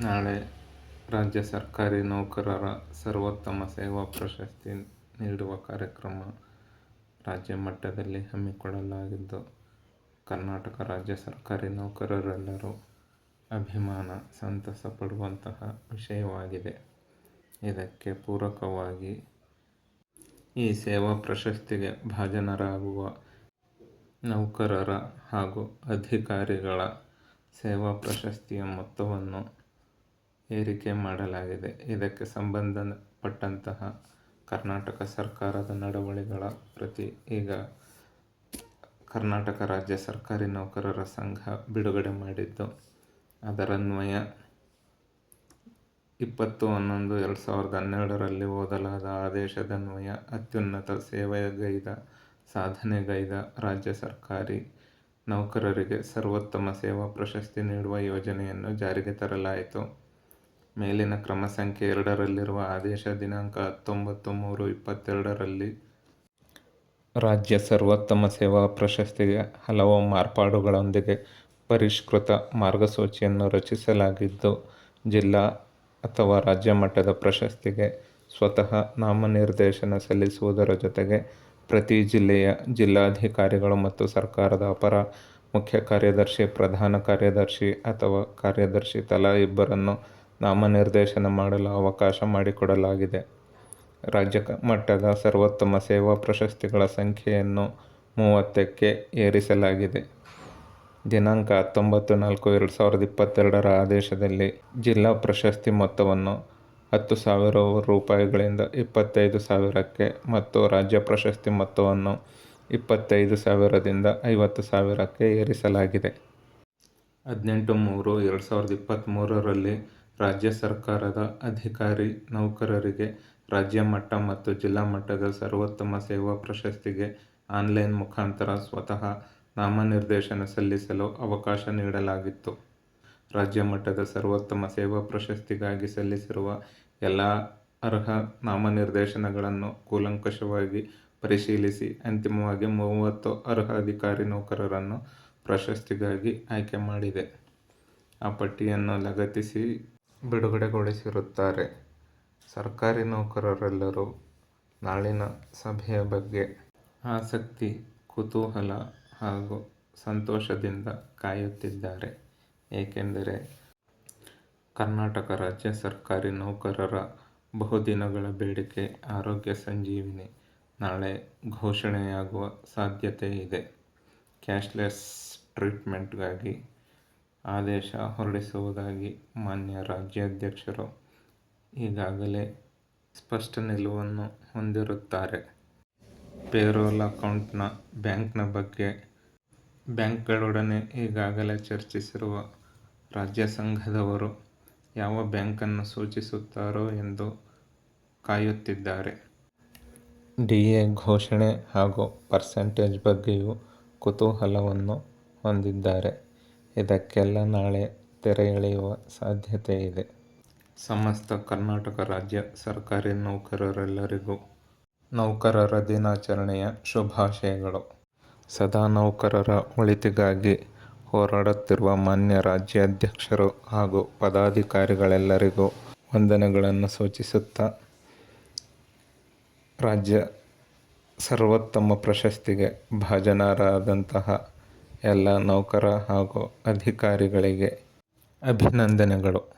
ನಾಳೆ ರಾಜ್ಯ ಸರ್ಕಾರಿ ನೌಕರರ ಸರ್ವೋತ್ತಮ ಸೇವಾ ಪ್ರಶಸ್ತಿ ನೀಡುವ ಕಾರ್ಯಕ್ರಮ ರಾಜ್ಯ ಮಟ್ಟದಲ್ಲಿ ಹಮ್ಮಿಕೊಳ್ಳಲಾಗಿದ್ದು, ಕರ್ನಾಟಕ ರಾಜ್ಯ ಸರ್ಕಾರಿ ನೌಕರರೆಲ್ಲರೂ ಅಭಿಮಾನ ಸಂತಸ ಪಡುವಂತಹ ವಿಷಯವಾಗಿದೆ. ಇದಕ್ಕೆ ಪೂರಕವಾಗಿ ಈ ಸೇವಾ ಪ್ರಶಸ್ತಿಗೆ ಭಾಜನರಾಗುವ ನೌಕರರ ಹಾಗೂ ಅಧಿಕಾರಿಗಳ ಸೇವಾ ಪ್ರಶಸ್ತಿಯ ಮೊತ್ತವನ್ನು ಏರಿಕೆ ಮಾಡಲಾಗಿದೆ. ಇದಕ್ಕೆ ಸಂಬಂಧಪಟ್ಟಂತಹ ಕರ್ನಾಟಕ ಸರ್ಕಾರದ ನಡವಳಿಗಳ ಪ್ರತಿ ಈಗ ಕರ್ನಾಟಕ ರಾಜ್ಯ ಸರ್ಕಾರಿ ನೌಕರರ ಸಂಘ ಬಿಡುಗಡೆ ಮಾಡಿದ್ದು. ಅದರನ್ವಯ ಇಪ್ಪತ್ತು ಹನ್ನೊಂದು ಎರಡು ಸಾವಿರದ ಹನ್ನೆರಡರಲ್ಲಿ ಓದಲಾದ ಆದೇಶದನ್ವಯ ಅತ್ಯುನ್ನತ ಸೇವೆಗೈದ ಸಾಧನೆಗೈದ ರಾಜ್ಯ ಸರ್ಕಾರಿ ನೌಕರರಿಗೆ ಸರ್ವೋತ್ತಮ ಸೇವಾ ಪ್ರಶಸ್ತಿ ನೀಡುವ ಯೋಜನೆಯನ್ನು ಜಾರಿಗೆ ತರಲಾಯಿತು. ಮೇಲಿನ ಕ್ರಮ ಸಂಖ್ಯೆ ಎರಡರಲ್ಲಿರುವ ಆದೇಶ ದಿನಾಂಕ ಹತ್ತೊಂಬತ್ತು ಮೂರು ಇಪ್ಪತ್ತೆರಡರಲ್ಲಿ ರಾಜ್ಯ ಸರ್ವೋತ್ತಮ ಸೇವಾ ಪ್ರಶಸ್ತಿಗೆ ಹಲವು ಮಾರ್ಪಾಡುಗಳೊಂದಿಗೆ ಪರಿಷ್ಕೃತ ಮಾರ್ಗಸೂಚಿಯನ್ನು ರಚಿಸಲಾಗಿದ್ದು, ಜಿಲ್ಲಾ ಅಥವಾ ರಾಜ್ಯ ಮಟ್ಟದ ಪ್ರಶಸ್ತಿಗೆ ಸ್ವತಃ ನಾಮನಿರ್ದೇಶನ ಸಲ್ಲಿಸುವುದರ ಜೊತೆಗೆ ಪ್ರತಿ ಜಿಲ್ಲೆಯ ಜಿಲ್ಲಾಧಿಕಾರಿಗಳು ಮತ್ತು ಸರ್ಕಾರದ ಅಪರ ಮುಖ್ಯ ಕಾರ್ಯದರ್ಶಿ, ಪ್ರಧಾನ ಕಾರ್ಯದರ್ಶಿ ಅಥವಾ ಕಾರ್ಯದರ್ಶಿ ತಲಾ ಇಬ್ಬರನ್ನು ನಾಮನಿರ್ದೇಶನ ಮಾಡಲು ಅವಕಾಶ ಮಾಡಿಕೊಡಲಾಗಿದೆ. ರಾಜ್ಯ ಮಟ್ಟದ ಸರ್ವೋತ್ತಮ ಸೇವಾ ಪ್ರಶಸ್ತಿಗಳ ಸಂಖ್ಯೆಯನ್ನು ಮೂವತ್ತಕ್ಕೆ ಏರಿಸಲಾಗಿದೆ. ದಿನಾಂಕ ಹತ್ತೊಂಬತ್ತು ನಾಲ್ಕು ಎರಡು ಸಾವಿರದ ಇಪ್ಪತ್ತೆರಡರ ಆದೇಶದಲ್ಲಿ ಜಿಲ್ಲಾ ಪ್ರಶಸ್ತಿ ಮೊತ್ತವನ್ನು ಹತ್ತು ಸಾವಿರ ರೂಪಾಯಿಗಳಿಂದ ಇಪ್ಪತ್ತೈದು ಸಾವಿರಕ್ಕೆ ಮತ್ತು ರಾಜ್ಯ ಪ್ರಶಸ್ತಿ ಮೊತ್ತವನ್ನು ಇಪ್ಪತ್ತೈದು ಸಾವಿರದಿಂದ ಐವತ್ತು ಸಾವಿರಕ್ಕೆ ಏರಿಸಲಾಗಿದೆ. ಹದಿನೆಂಟು ಮೂರು ಎರಡು ಸಾವಿರದ ಇಪ್ಪತ್ತ್ಮೂರರಲ್ಲಿ ರಾಜ್ಯ ಸರ್ಕಾರದ ಅಧಿಕಾರಿ ನೌಕರರಿಗೆ ರಾಜ್ಯ ಮಟ್ಟ ಮತ್ತು ಜಿಲ್ಲಾ ಮಟ್ಟದ ಸರ್ವೋತ್ತಮ ಸೇವಾ ಪ್ರಶಸ್ತಿಗೆ ಆನ್ಲೈನ್ ಮುಖಾಂತರ ಸ್ವತಃ ನಾಮನಿರ್ದೇಶನ ಸಲ್ಲಿಸಲು ಅವಕಾಶ ನೀಡಲಾಗಿತ್ತು. ರಾಜ್ಯ ಮಟ್ಟದ ಸರ್ವೋತ್ತಮ ಸೇವಾ ಪ್ರಶಸ್ತಿಗಾಗಿ ಸಲ್ಲಿಸಿರುವ ಎಲ್ಲ ಅರ್ಹ ನಾಮನಿರ್ದೇಶನಗಳನ್ನು ಕೂಲಂಕಷವಾಗಿ ಪರಿಶೀಲಿಸಿ ಅಂತಿಮವಾಗಿ ಮೂವತ್ತು ಅರ್ಹ ಅಧಿಕಾರಿ ನೌಕರರನ್ನು ಪ್ರಶಸ್ತಿಗಾಗಿ ಆಯ್ಕೆ ಮಾಡಿದೆ. ಆ ಪಟ್ಟಿಯನ್ನು ಲಗತ್ತಿಸಿ ಬಿಡುಗಡೆಗೊಳಿಸಿರುತ್ತಾರೆ. ಸರ್ಕಾರಿ ನೌಕರರೆಲ್ಲರೂ ನಾಳಿನ ಸಭೆಯ ಬಗ್ಗೆ ಆಸಕ್ತಿ, ಕುತೂಹಲ ಹಾಗೂ ಸಂತೋಷದಿಂದ ಕಾಯುತ್ತಿದ್ದಾರೆ. ಏಕೆಂದರೆ ಕರ್ನಾಟಕ ರಾಜ್ಯ ಸರ್ಕಾರಿ ನೌಕರರ ಬಹುದಿನಗಳ ಬೇಡಿಕೆ ಆರೋಗ್ಯ ಸಂಜೀವಿನಿ ನಾಳೆ ಘೋಷಣೆಯಾಗುವ ಸಾಧ್ಯತೆ ಇದೆ ಕ್ಯಾಶ್ಲೆಸ್ ಟ್ರೀಟ್ಮೆಂಟ್ಗಾಗಿ ಆದೇಶ ಹೊರಡಿಸುವುದಾಗಿ ಮಾನ್ಯ ರಾಜ್ಯಾಧ್ಯಕ್ಷರು ಈಗಾಗಲೇ ಸ್ಪಷ್ಟ ನಿಲುವನ್ನು ಹೊಂದಿರುತ್ತಾರೆ. ಪೇರೋಲ್ ಅಕೌಂಟ್ನ ಬ್ಯಾಂಕ್ನ ಬಗ್ಗೆ ಬ್ಯಾಂಕ್ಗಳೊಡನೆ ಈಗಾಗಲೇ ಚರ್ಚಿಸಿರುವ ರಾಜ್ಯ ಸಂಘದವರು ಯಾವ ಬ್ಯಾಂಕನ್ನು ಸೂಚಿಸುತ್ತಾರೋ ಎಂದು ಕಾಯುತ್ತಿದ್ದಾರೆ. ಡಿ ಎ ಘೋಷಣೆ ಹಾಗೂ ಪರ್ಸೆಂಟೇಜ್ ಬಗ್ಗೆಯೂ ಕುತೂಹಲವನ್ನು ಹೊಂದಿದ್ದಾರೆ. ಇದಕ್ಕೆಲ್ಲ ನಾಳೆ ತೆರೆ ಎಳೆಯುವ ಸಾಧ್ಯತೆ ಇದೆ. ಸಮಸ್ತ ಕರ್ನಾಟಕ ರಾಜ್ಯ ಸರ್ಕಾರಿ ನೌಕರರೆಲ್ಲರಿಗೂ ನೌಕರರ ದಿನಾಚರಣೆಯ ಶುಭಾಶಯಗಳು. ಸದಾ ನೌಕರರ ಒಳಿತಿಗಾಗಿ ಹೋರಾಡುತ್ತಿರುವ ಮಾನ್ಯ ರಾಜ್ಯಾಧ್ಯಕ್ಷರು ಹಾಗೂ ಪದಾಧಿಕಾರಿಗಳೆಲ್ಲರಿಗೂ ವಂದನೆಗಳನ್ನು ಸೂಚಿಸುತ್ತಾ, ರಾಜ್ಯ ಸರ್ವೋತ್ತಮ ಪ್ರಶಸ್ತಿಗೆ ಭಾಜನರಾದಂತಹ ಎಲ್ಲ ನೌಕರ ಹಾಗೂ ಅಧಿಕಾರಿಗಳಿಗೆ ಅಭಿನಂದನೆಗಳು.